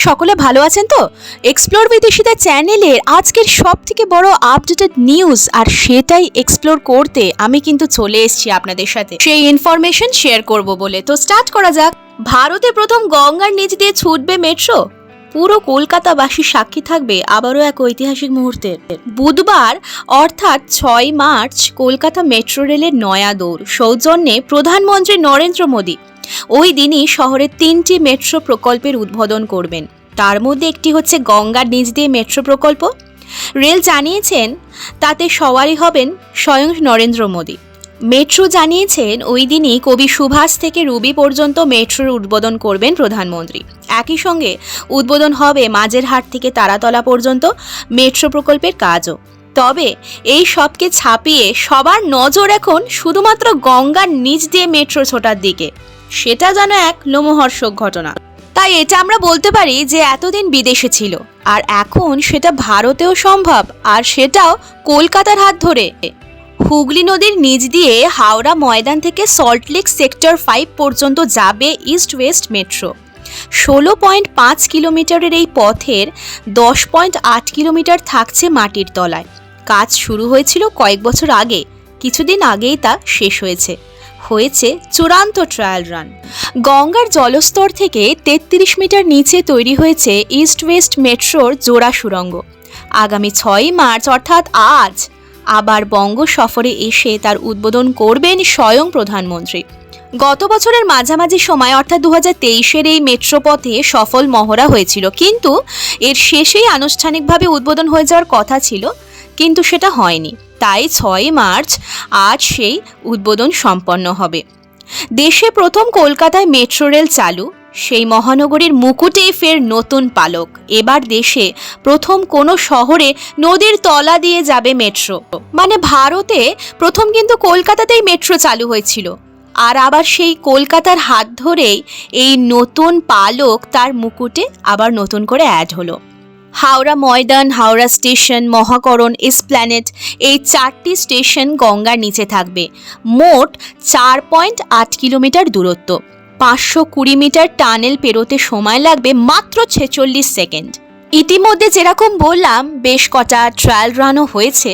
সকলে ভালো আছেন তো? এক্সপ্লোর বিদেশিতা চ্যানেলের আজকের সব থেকে বড় আপডেটেড নিউজ আর সেটাই এক্সপ্লোর করতে আমি কিন্তু চলে এসেছি আপনাদের সাথে। সেই ইনফরমেশন শেয়ার করব বলে। তো স্টার্ট করা যাক। ভারতে প্রথম গঙ্গার নিচ দিয়ে ছুটবে মেট্রো পুরো কলকাতাবাসী সাক্ষী থাকবে আবারও এক ঐতিহাসিক মুহূর্তের বুধবার, অর্থাৎ ছয় মার্চ, কলকাতা মেট্রো রেলের নয়া দৌড়। সৌজন্যে প্রধানমন্ত্রী নরেন্দ্র মোদী ওই দিনই শহরের তিনটি মেট্রো প্রকল্পের উদ্বোধন করবেন। তার মধ্যে একটি হচ্ছে গঙ্গার নিচ দিয়ে মেট্রো প্রকল্প। রেল জানিয়েছেন, তাতে সওয়ারি হবেন স্বয়ং নরেন্দ্র মোদী। মেট্রো জানিয়েছেন, ওই দিনই কবি সুভাষ থেকে রুবি পর্যন্ত মেট্রোর উদ্বোধন করবেন প্রধানমন্ত্রী। একই সঙ্গে উদ্বোধন হবে মাঝেরহাট থেকে তারাতলা পর্যন্ত মেট্রো প্রকল্পের কাজও। তবে এই সবকে ছাপিয়ে সবার নজর এখন শুধুমাত্র গঙ্গার নিচ দিয়ে মেট্রো ছোটার দিকে। সেটা যেন এক লোমহর্ষক ঘটনা। তাই এটা আমরা বলতে পারি যে এতদিন বিদেশে ছিল, আর এখন সেটা ভারতেও সম্ভব, আর সেটাও কলকাতার হাত ধরে। হুগলি নদীর নিচ দিয়ে হাওড়া ময়দান থেকে সল্টলেক সেক্টর ফাইভ পর্যন্ত যাবে ইস্ট ওয়েস্ট মেট্রো। ষোলো পয়েন্ট পাঁচ কিলোমিটারের এই পথের দশ পয়েন্ট আট কিলোমিটার থাকছে মাটির তলায়। কাজ শুরু হয়েছিল কয়েক বছর আগে, কিছুদিন আগেই তা শেষ হয়েছে। হয়েছে চূড়ান্ত ট্রায়াল রান গঙ্গার জলস্তর থেকে তেত্রিশ মিটার নিচে তৈরি হয়েছে ইস্ট ওয়েস্ট মেট্রোর জোড়া সুড়ঙ্গ। আগামী ছয়ই মার্চ, অর্থাৎ আজ, আবার বঙ্গ সফরে এসে তার উদ্বোধন করবেন স্বয়ং প্রধানমন্ত্রী। গত বছরের মাঝামাঝি সময়, অর্থাৎ দু হাজার এই মেট্রোপথে সফল মহড়া হয়েছিল। কিন্তু এর শেষেই আনুষ্ঠানিকভাবে উদ্বোধন হয়ে যাওয়ার কথা ছিল, কিন্তু সেটা হয়নি। তাই ছয় মার্চ আজ সেই উদ্বোধন সম্পন্ন হবে। দেশে প্রথম কলকাতায় মেট্রো রেল চালু, সেই মহানগরীর মুকুটেই ফের নতুন পালক। এবার দেশে প্রথম কোনো শহরে নদীর তলা দিয়ে যাবে মেট্রো। মানে ভারতে প্রথম কিন্তু কলকাতাতেই মেট্রো চালু হয়েছিল। আর আবার সেই কলকাতার হাত ধরেই এই নতুন পালক তার মুকুটে আবার নতুন করে অ্যাড হলো। হাওড়া ময়দান, হাওড়া স্টেশন, মহাকরণ এসপ্ল্যানেট এই চারটি স্টেশন গঙ্গার নিচে থাকবে। মোট চার পয়েন্ট আট কিলোমিটার দূরত্ব। পাঁচশো কুড়ি মিটার টানেল পেরোতে সময় লাগবে মাত্র ছেচল্লিশ সেকেন্ড। ইতিমধ্যে যেরকম বললাম, বেশ কটা ট্রায়াল রানও হয়েছে।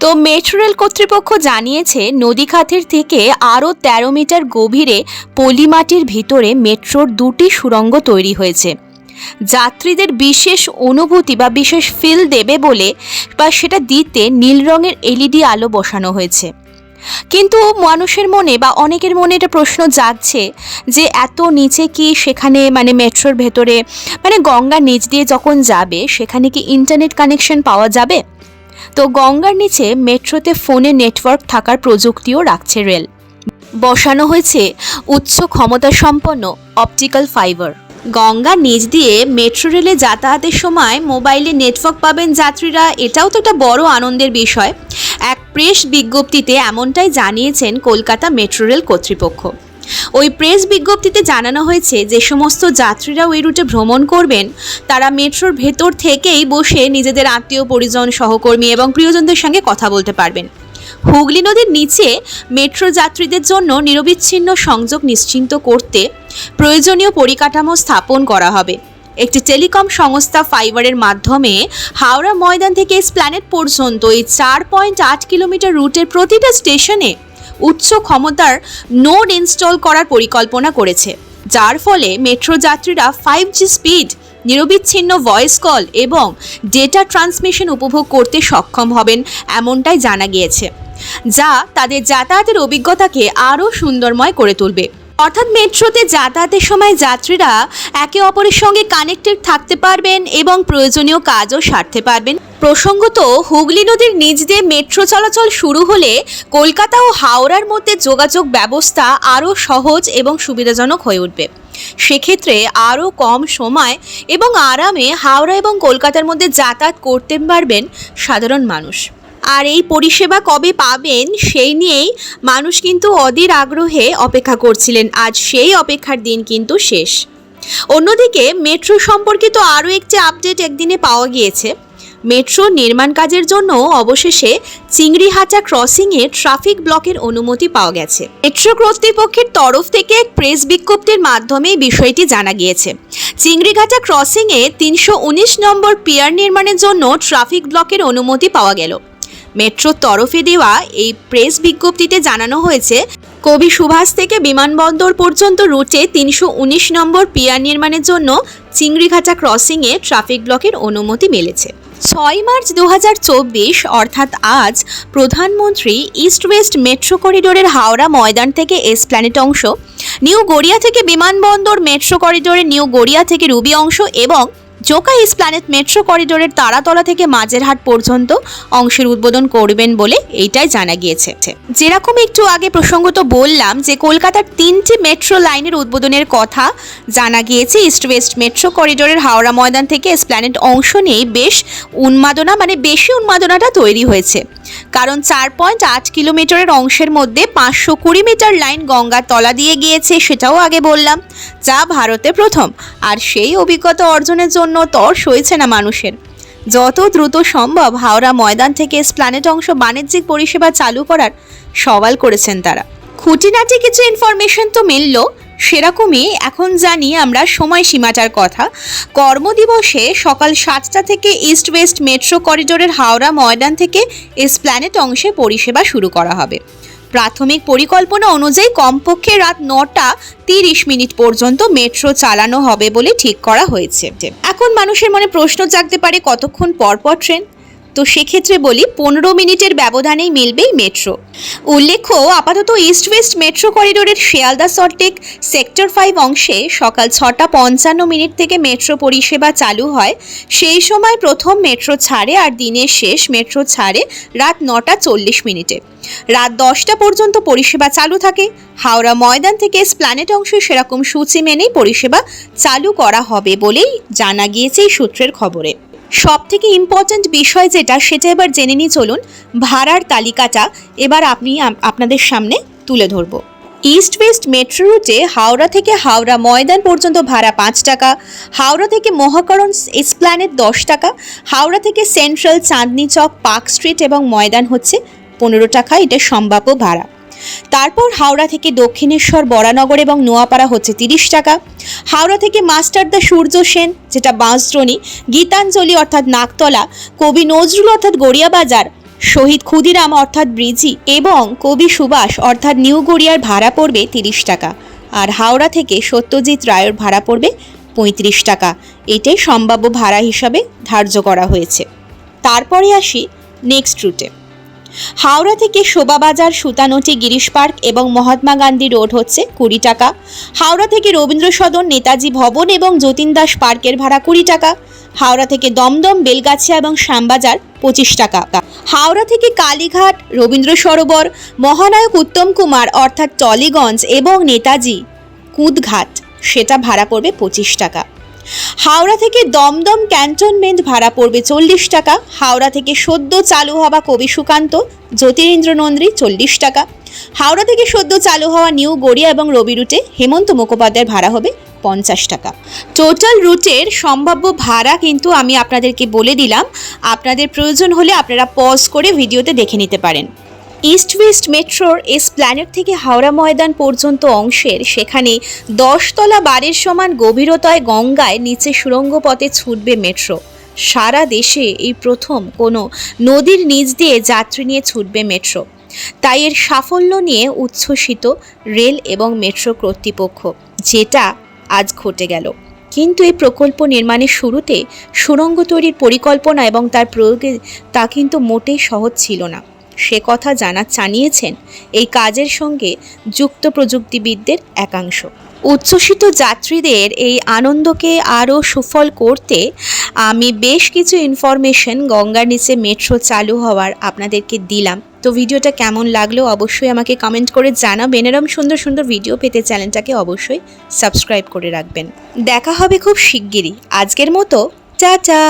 তো মেট্রো রেল কর্তৃপক্ষ জানিয়েছে নদীখাতের থেকে আরও তেরো মিটার গভীরে পলিমাটির ভিতরে মেট্রোর দুটি সুড়ঙ্গ তৈরি হয়েছে। যাত্রীদের বিশেষ অনুভূতি বা বিশেষ ফিল দেবে বলে বা সেটা দিতে নীল রঙের এলইডি আলো বসানো হয়েছে। কিন্তু মানুষের মনে বা অনেকের মনে এটা প্রশ্ন জাগছে যে এত নিচে কি সেখানে মানে মেট্রোর ভেতরে মানে গঙ্গার নিচ দিয়ে যখন যাবে সেখানে কি ইন্টারনেট কানেকশন পাওয়া যাবে? তো গঙ্গার নিচে মেট্রোতে ফোনে নেটওয়ার্ক থাকার প্রযুক্তিও রাখছে রেল। বসানো হয়েছে উচ্চ ক্ষমতা সম্পন্ন অপটিক্যাল ফাইবার গঙ্গার নিচ দিয়ে মেট্রো রেলে যাতায়াতের সময় মোবাইলে নেটওয়ার্ক পাবেন যাত্রীরা। এটাও তো একটা বড় আনন্দের বিষয়। এক প্রেস বিজ্ঞপ্তিতে এমনটাই জানিয়েছেন কলকাতা মেট্রো রেল কর্তৃপক্ষ। ওই প্রেস বিজ্ঞপ্তিতে জানানো হয়েছে যে সমস্ত যাত্রীরা ওই রুটে ভ্রমণ করবেন। তারা মেট্রোর ভেতর থেকেই বসে নিজেদের আত্মীয়, পরিজন, সহকর্মী এবং প্রিয়জনদের সঙ্গে কথা বলতে পারবেন। হুগলি নদীর নিচে মেট্রো যাত্রীদের জন্য নিরবিচ্ছিন্ন সংযোগ নিশ্চিন্ত করতে প্রয়োজনীয় পরিকাঠামো স্থাপন করা হবে। একটি টেলিকম সংস্থা ফাইবারের মাধ্যমে হাওড়া ময়দান থেকে স্প্ল্যানেট পর্যন্ত এই চার পয়েন্ট আট কিলোমিটার রুটের প্রতিটা স্টেশনে উচ্চ ক্ষমতার নোড ইনস্টল করার পরিকল্পনা করেছে। যার ফলে মেট্রো যাত্রীরা ফাইভ জি স্পিড নিরবিচ্ছিন্ন ভয়েস কল এবং ডেটা ট্রান্সমিশন উপভোগ করতে সক্ষম হবেন এমনটাই জানা গিয়েছে, যা তাদের যাতায়াতের অভিজ্ঞতাকে আরও সুন্দরময় করে তুলবে। অর্থাৎ মেট্রোতে যাতায়াতের সময় যাত্রীরা একে অপরের সঙ্গে কানেক্টেড থাকতে পারবেন এবং প্রয়োজনীয় কাজও সারতে পারবেন। প্রসঙ্গত, হুগলি নদীর নিচ দিয়ে মেট্রো চলাচল শুরু হলে কলকাতা ও হাওড়ার মধ্যে যোগাযোগ ব্যবস্থা আরও সহজ এবং সুবিধাজনক হয়ে উঠবে। সেক্ষেত্রে আরও কম সময় এবং আরামে হাওড়া এবং কলকাতার মধ্যে যাতায়াত করতে পারবেন সাধারণ মানুষ। আর এই পরিষেবা কবে পাবেন সেই নিয়েই মানুষ কিন্তু অধীর আগ্রহে অপেক্ষা করছিলেন। আজ সেই অপেক্ষার দিন কিন্তু শেষ। অন্যদিকে মেট্রো সম্পর্কিত আরও একটি আপডেট একদিনে পাওয়া গিয়েছে। মেট্রো নির্মাণ কাজের জন্য অবশেষে চিংড়িহাটা ক্রসিংয়ে ট্রাফিক ব্লকের অনুমতি পাওয়া গেছে। মেট্রো কর্তৃপক্ষের তরফ থেকে এক প্রেস বিজ্ঞপ্তির মাধ্যমে বিষয়টি জানা গিয়েছে। চিংড়িঘাটা ক্রসিংয়ে তিনশো উনিশ নম্বর পিয়ার নির্মাণের জন্য ট্রাফিক ব্লকের অনুমতি পাওয়া গেল। মেট্রোর তরফে দেওয়া এই প্রেস বিজ্ঞপ্তিতে জানানো হয়েছে, কবি সুভাষ থেকে বিমানবন্দর পর্যন্ত রুটে তিনশো উনিশ নম্বর পিয়ার নির্মাণের জন্য চিংড়িঘাটা ক্রসিংয়ে ট্রাফিক ব্লকের অনুমতি মিলেছে। ছয় মার্চ দু হাজার চব্বিশ, অর্থাৎ আজ, প্রধানমন্ত্রী ইস্ট ওয়েস্ট মেট্রো করিডোরের হাওড়া ময়দান থেকে এসপ্ল্যানেট অংশ, নিউ গড়িয়া থেকে বিমানবন্দর মেট্রো করিডোরের নিউ গড়িয়া থেকে রুবি অংশ এবং জোকা ইসপ্ল্যানেট মেট্রো করিডোরের তারাতলা থেকে মাঝেরহাট পর্যন্ত অংশের উদ্বোধন করবেন বলে এইটাই জানা গিয়েছে। যেরকম একটু আগে প্রসঙ্গত বললাম যে কলকাতার তিনটি মেট্রো লাইনের উদ্বোধনের কথা জানা গিয়েছে, ইস্ট ওয়েস্ট মেট্রো করিডোরের হাওড়া ময়দান থেকে স্প্ল্যানেট অংশ নিয়ে বেশ উন্মাদনা মানে বেশি উন্মাদনাটা তৈরি হয়েছে। কারণ চার পয়েন্ট আট কিলোমিটারের অংশের মধ্যে পাঁচশো কুড়ি মিটার লাইন গঙ্গার তলা দিয়ে গিয়েছে, সেটাও আগে বললাম। যা ভারতে প্রথম। আর সেই অভিজ্ঞতা অর্জনের জন্য তর সইছে না মানুষের। যত দ্রুত সম্ভব হাওড়া ময়দান থেকে স্প্ল্যানেট অংশ বাণিজ্যিক পরিষেবা চালু করার সওয়াল করেছেন তারা। খুঁটিনাটি কিছু ইনফরমেশন তো মিলল, সেরকমই এখন জানি আমরা সময়সীমাটার কথা। কর্মদিবসে সকাল সাতটা থেকে ইস্ট ওয়েস্ট মেট্রো করিডোরের হাওড়া ময়দান থেকে এসপ্ল্যানেট অংশে পরিষেবা শুরু করা হবে। প্রাথমিক পরিকল্পনা অনুযায়ী কমপক্ষে রাত নটা তিরিশ মিনিট পর্যন্ত মেট্রো চালানো হবে বলে ঠিক করা হয়েছে। এখন মানুষের মনে প্রশ্ন জাগতে পারে কতক্ষণ পরপর পর ট্রেন? তো সেক্ষেত্রে বলি পনেরো মিনিটের ব্যবধানেই মিলবেই মেট্রো। উল্লেখ্য, আপাতত ইস্ট ওয়েস্ট মেট্রো করিডোরের শিয়ালদা সল্টেক সেক্টর ফাইভ অংশে সকাল ছটা পঞ্চান্ন মিনিট থেকে মেট্রো পরিষেবা চালু হয়। সেই সময় প্রথম মেট্রো ছাড়ে আর দিনের শেষ মেট্রো ছাড়ে রাত নটা চল্লিশ মিনিটে। রাত দশটা পর্যন্ত পরিষেবা চালু থাকে। হাওড়া ময়দান থেকে স্প্ল্যানেট অংশে সেরকম সূচি মেনেই পরিষেবা চালু করা হবে বলেই জানা গিয়েছে এই সূত্রের খবরে। সব থেকে ইম্পর্ট্যান্ট বিষয় যেটা, সেটা এবার জেনে নিয়ে চলুন। ভাড়ার তালিকাটা এবার আপনি আপনাদের সামনে তুলে ধরবো। ইস্ট ওয়েস্ট মেট্রো রুটে হাওড়া থেকে হাওড়া ময়দান পর্যন্ত ভাড়া পাঁচ টাকা, হাওড়া থেকে মহাকরণ এসপ্ল্যানেট দশ টাকা, হাওড়া থেকে central Chandni Chowk park street এবং ময়দান হচ্ছে পনেরো টাকা, এটা সম্ভাব্য ভাড়া। তারপর হাওড়া থেকে দক্ষিণেশ্বর, বরানগর এবং নোয়াপাড়া হচ্ছে তিরিশ টাকা। হাওড়া থেকে মাস্টারদা সূর্য সেন, যেটা বাঁশদ্রোণী, গীতাঞ্জলি অর্থাৎ নাকতলা কবি নজরুল অর্থাৎ গড়িয়াবাজার শহীদ ক্ষুদিরাম অর্থাৎ ব্রিজি এবং কবি সুভাষ অর্থাৎ নিউ গড়িয়ার ভাড়া পড়বে তিরিশ টাকা। আর হাওড়া থেকে সত্যজিৎ রায়ের ভাড়া পড়বে পঁয়ত্রিশ টাকা। এটাই সম্ভাব্য ভাড়া হিসাবে ধার্য করা হয়েছে। তারপরে আসি নেক্সট রুটে হাওড়া থেকে শোভাবাজার সুতানটি, গিরিশ পার্ক এবং মহাত্মা গান্ধী রোড হচ্ছে কুড়ি টাকা। হাওড়া থেকে রবীন্দ্র সদন নেতাজি ভবন এবং যতীন দাস পার্কের ভাড়া কুড়ি টাকা। হাওড়া থেকে দমদম, বেলগাছিয়া এবং শ্যামবাজার পঁচিশ টাকা। হাওড়া থেকে কালীঘাট, রবীন্দ্র সরোবর, মহানায়ক উত্তম কুমার অর্থাৎ টলিগঞ্জ এবং নেতাজি কুদঘাট, সেটা ভাড়া পড়বে পঁচিশ টাকা। হাওড়া থেকে দমদম ক্যান্টনমেন্ট ভাড়া পড়বে চল্লিশ টাকা। হাওড়া থেকে সদ্য চালু হওয়া কবি সুকান্ত, জ্যোতিরেন্দ্র নন্দ্রী চল্লিশ টাকা। হাওড়া থেকে সদ্য চালু হওয়া নিউ গড়িয়া এবং রবি রুটে হেমন্ত মুখোপাধ্যায়ের ভাড়া হবে পঞ্চাশ টাকা। টোটাল রুটের সম্ভাব্য ভাড়া কিন্তু আমি আপনাদেরকে বলে দিলাম। আপনাদের প্রয়োজন হলে আপনারা পজ করে ভিডিওতে দেখে নিতে পারেন। ইস্ট ওয়েস্ট মেট্রোর এস প্ল্যানেট থেকে হাওড়া ময়দান পর্যন্ত অংশের সেখানে দশতলা বারের সমান গভীরতায় গঙ্গায় নিচে সুড়ঙ্গ পথে ছুটবে মেট্রো। সারা দেশে এই প্রথম কোনো নদীর নিচ দিয়ে যাত্রী নিয়ে ছুটবে মেট্রো। তাই এর সাফল্য নিয়ে উচ্ছ্বসিত রেল এবং মেট্রো কর্তৃপক্ষ, যেটা আজ ঘটে গেল। কিন্তু এই প্রকল্প নির্মাণের শুরুতে সুড়ঙ্গ তৈরির পরিকল্পনা এবং তার প্রয়োগে তা কিন্তু মোটেই সহজ ছিল না। সে কথা জানা জানিয়েছেন এই কাজের সঙ্গে যুক্ত প্রযুক্তিবিদদের একাংশ। উচ্ছ্বসিত যাত্রীদের এই আনন্দকে আরও সুফল করতে আমি বেশ কিছু ইনফরমেশন গঙ্গার নিচে মেট্রো চালু হওয়ার আপনাদেরকে দিলাম। তো ভিডিওটা কেমন লাগল অবশ্যই আমাকে কমেন্ট করে জানাবেন। এরম সুন্দর সুন্দর ভিডিও পেতে চ্যানেলটাকে অবশ্যই সাবস্ক্রাইব করে রাখবেন। দেখা হবে খুব শিগগিরই। আজকের মতো, টাটা!